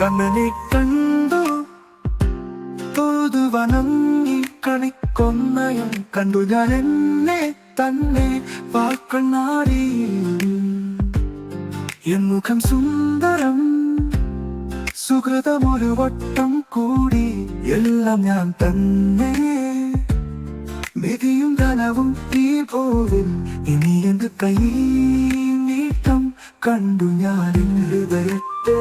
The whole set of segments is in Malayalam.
കണ്ണനെ കണ്ടു. തോതുവനങ്ങി കണിക്കൊന്നയം കണ്ടു ഞാൻ എന്നെ തന്നെ വാക്കണ്ണാടി എൻ മുഖം സുന്ദരം സുഹൃതമൊരു വട്ടം കൂടി എല്ലാം ഞാൻ തന്നെ. നിധിയും ധനവും തീ പോവിൽ ഇനി എന്ത് കൈ നീട്ടം കണ്ടു ഞാൻ ഹൃദയത്തെ.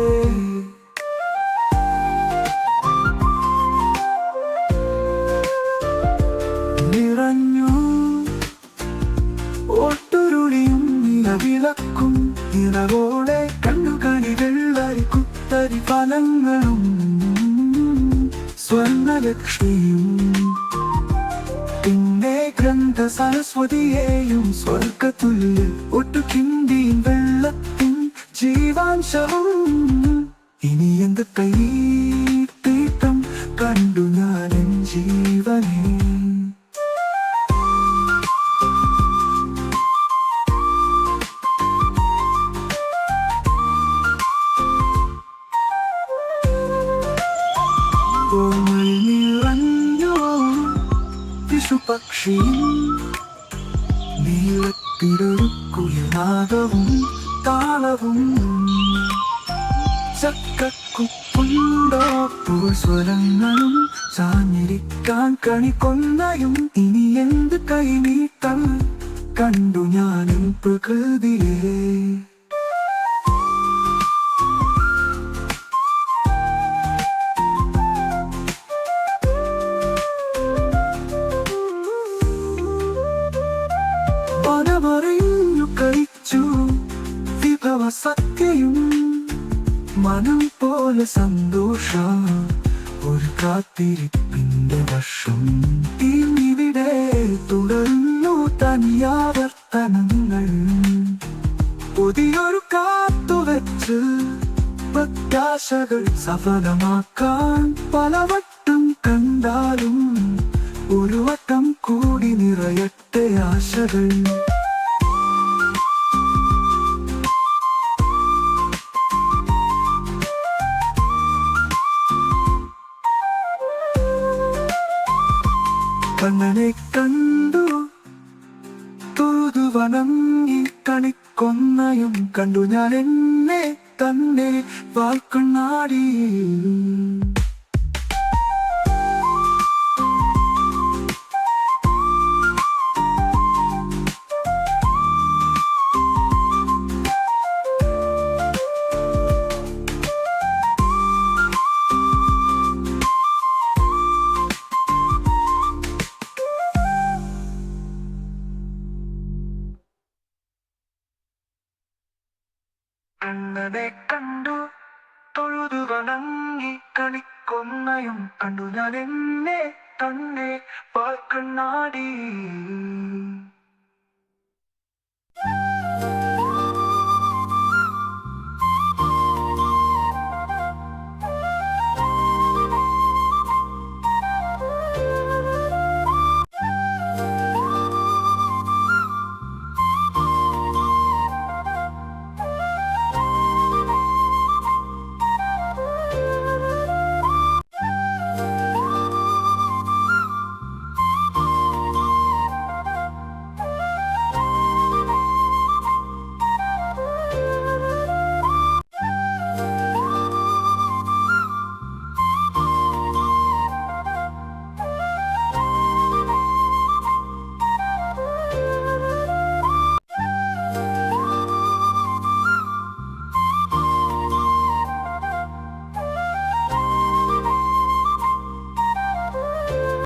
നിറവോടെ കണ്ണുകണി വെള്ളരി കുത്തരി ഫലങ്ങളും സ്വർണലക്ഷ്മിയും. പിന്നെ ഗ്രന്ഥ സരസ്വതിയെയും സ്വർഗത്തുള്ളിൽ ഒട്ടു കിണ്ടിയും വെള്ളത്തിൻ ജീവാംശവും. ഇനി എന്ത് കൈ തീട്ടം കണ്ടു ഞാൻ? ഓമൽ നിറഞ്ഞോ വിഷുപക്ഷിയും. നീളത്തിരൊരുക്കുയനാദവും താളവും. ചക്കക്കുപ്പുണ്ടോ? പൂസ്വരങ്ങളും ചാഞ്ഞിരിക്കാൻ കണി കൊന്നയും ഇനി എന്ത് കൈനീട്ടം? കണ്ടു ഞാനും പ്രകൃതിയെ. പനമറിഞ്ഞു കഴിച്ചു. വിഭവ സത്യയും മനം പോലെ സന്തോഷ. ഒരു കാത്തിരിപ്പിന്റെ വർഷം ഇന്നിവിടെ തുടർന്നു തനിയാവർത്തനങ്ങൾ. പുതിയൊരു കാത്തുവച്ച് പ്രത്യാശകൾ സഫലമാക്കാൻ പലവട്ടം കണ്ടാലും ഒരു വട്ടം കൂടി നിറയട്ടെ ആശകൾ. കണ്ണനെ കണ്ടു. തൊഴുതു വണങ്ങി കണിക്കൊന്നയും കണ്ടു ഞാൻ എന്നെ തന്നെ വാൽക്കണ്ണാടി കണ്ണനെ കണ്ടു തൊഴുതു വണങ്ങി കണിക്കൊന്നയും കണ്ടു. ഞാൻ എന്നെ തന്നെ വാൽക്കണ്ണാടി